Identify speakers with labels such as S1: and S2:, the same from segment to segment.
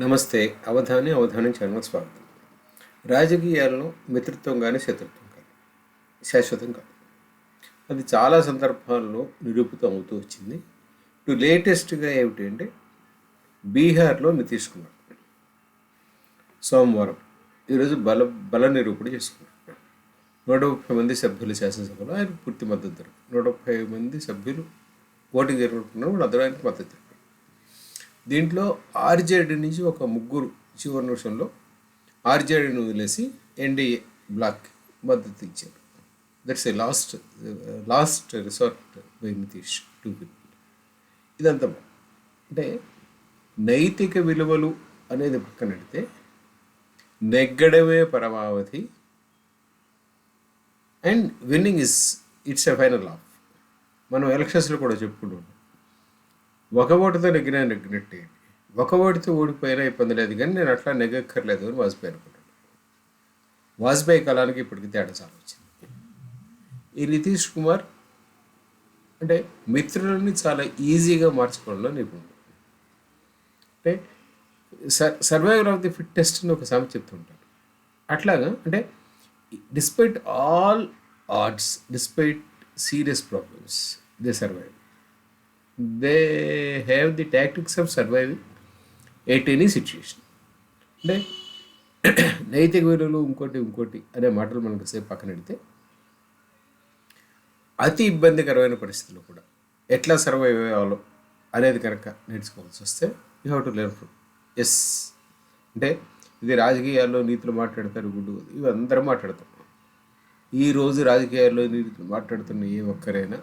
S1: నమస్తే అవధాని అవధాని ఛానల్ స్వాగతం. రాజకీయాలను మిత్రత్వం కానీ శత్రుత్వం కానీ శాశ్వతం కాదు. అది చాలా సందర్భాల్లో నిరూపితం అవుతూ వచ్చింది. ఇప్పుడు లేటెస్ట్గా ఏమిటి అంటే బీహార్లో నితీష్ కుమార్. సోమవారం ఈరోజు బల బల నిరూపణ చేసుకున్నారు. నూట ముప్పై మంది సభ్యులు శాసనసభలో ఆయన పూర్తి మద్దతు దొరికింది నూట ముప్పై మంది సభ్యులు ఓటింగ్ జరుగుతున్నారు వాళ్ళు అందరూ ఆయనకు మద్దతు దీంట్లో ఆర్జేడీ నుంచి ఒక ముగ్గురు చివరి నిమిషంలో ఆర్జేడీని వదిలేసి ఎన్డీఏ బ్లాక్ మద్దతు ఇచ్చారు. That's a last last resort by Nitish to people ఇదంతా అంటే నైతిక విలువలు అనేది పక్కన పెడితే నెగ్గడమే పరమావధి and winning is it's a final of మనం ఎలక్షన్స్లో కూడా చెప్పుకుంటున్నాం ఒక ఓటుతో నెగ్గినా నెగ్గినట్టే. ఒక ఓటుతో ఓడిపోయినా ఇబ్బంది లేదు కానీ నేను అట్లా నెగ్గక్కర్లేదు అని వాజ్పేయి అనుకున్నాను వాజ్పేయి కాలానికి ఇప్పటికి తేడా చాలా వచ్చింది. ఈ నితీష్ కుమార్ అంటే మిత్రులని చాలా ఈజీగా మార్చుకోవడంలో నిపుణుడు అంటే సర్వైవల్ ఆఫ్ ది ఫిట్టెస్ట్ అని ఒక సామెత చెప్తుంటారు. అట్లాగా అంటే despite all odds despite serious problems they survive. They have the tactics of surviving at any situation అంటే నైతిక విలువలు ఇంకోటి ఇంకోటి అనే మాటలు మనకు సేపు పక్కన పెడితే అతి ఇబ్బందికరమైన పరిస్థితులు కూడా ఎట్లా సర్వైవ్ అవ్వాలో అనేది కనుక నేర్చుకోవాల్సి వస్తే you have to learn from us అంటే ఇది రాజకీయాల్లో నీతులు మాట్లాడతారు గుడ్డు ఇవి అందరూ మాట్లాడతారు. ఈ రోజు రాజకీయాల్లో నీతులు మాట్లాడుతున్న ఏ ఒక్కరైనా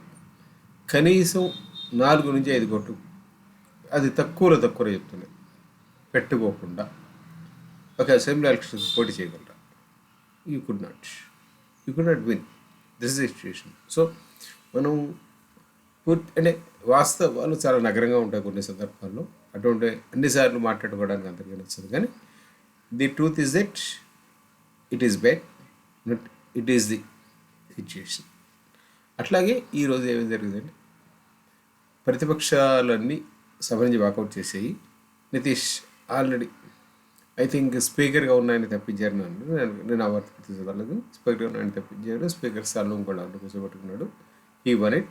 S1: కనీసం నాలుగు నుంచి ఐదు కోట్లు. అది తక్కువలో తక్కువ చెప్తున్నాయి పెట్టుకోకుండా. ఒక అసెంబ్లీ ఎలక్షన్ పోటీ చేయగలరా you could not you could not win this is situation so మనం పూర్తి అంటే వాస్తవాలు చాలా నగరంగా ఉంటాయి కొన్ని సందర్భాల్లో. అటువంటి అన్నిసార్లు మాట్లాడుకోవడానికి అందరికీ నచ్చదు కానీ the truth is that it is bad but it is the situation అట్లాగే ఈరోజు ఏమేమి జరిగిందంటే ప్రతిపక్షాలన్నీ సభ నుంచి వాకౌట్ చేసేయి. నితీష్ ఆల్రెడీ ఐ థింక్ స్పీకర్గా ఉన్నాయని తప్పించారు నన్ను నేను నేను ఆ వార్త స్పీకర్గా ఉన్నాయని తప్పించారు స్పీకర్ స్థానంలో ఇంకో దాంట్లో కూర్చోబెట్టుకున్నాడు. ఈ వన్ ఇట్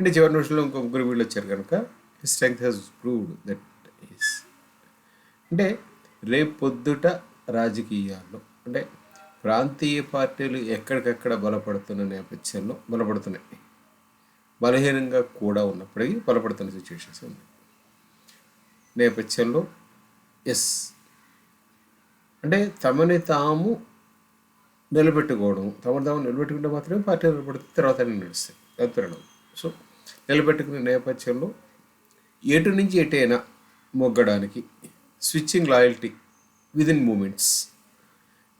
S1: అంటే చివరి నిమిషంలో ఇంకో ముగ్గురు వీళ్ళు వచ్చారు కనుక his strength has proved that is అంటే రేపు పొద్దుట రాజకీయాల్లో అంటే ప్రాంతీయ పార్టీలు ఎక్కడికక్కడ బలపడుతున్న నేపథ్యంలో బలపడుతున్నాయి. బలహీనంగా కూడా ఉన్నప్పటికీ బలపడుతున్న సిచ్యువేషన్స్ ఉన్నాయి. నేపథ్యంలో ఎస్ అంటే తమని తాము నిలబెట్టుకోవడం తమను తాము నిలబెట్టుకుంటే మాత్రమే పార్టీ నిలబడుతుంది తర్వాత అన్ని నడుస్తాయి. తప్పడం సో నిలబెట్టుకునే నేపథ్యంలో ఎటు నుంచి ఎటైనా మొగ్గడానికి స్విచ్చింగ్ లాయల్టీ విదిన్ మూమెంట్స్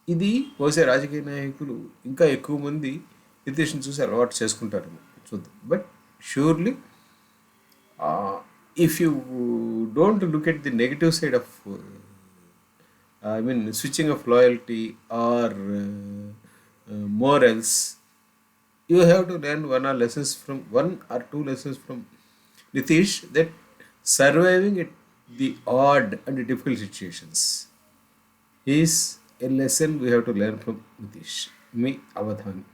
S1: ఇది బహుశా రాజకీయ నాయకులు ఇంకా ఎక్కువ మంది నితీష్ని చూసి అలవాటు చేసుకుంటారు So, but surely, uh, if you don't look at the negative side of, uh, I mean, switching of loyalty or uh, uh morals, you have to learn one or lessons from one or two lessons from Nitish that surviving it the odd and difficult situations is a lesson we have to learn from Nitish. Me, Avadhan.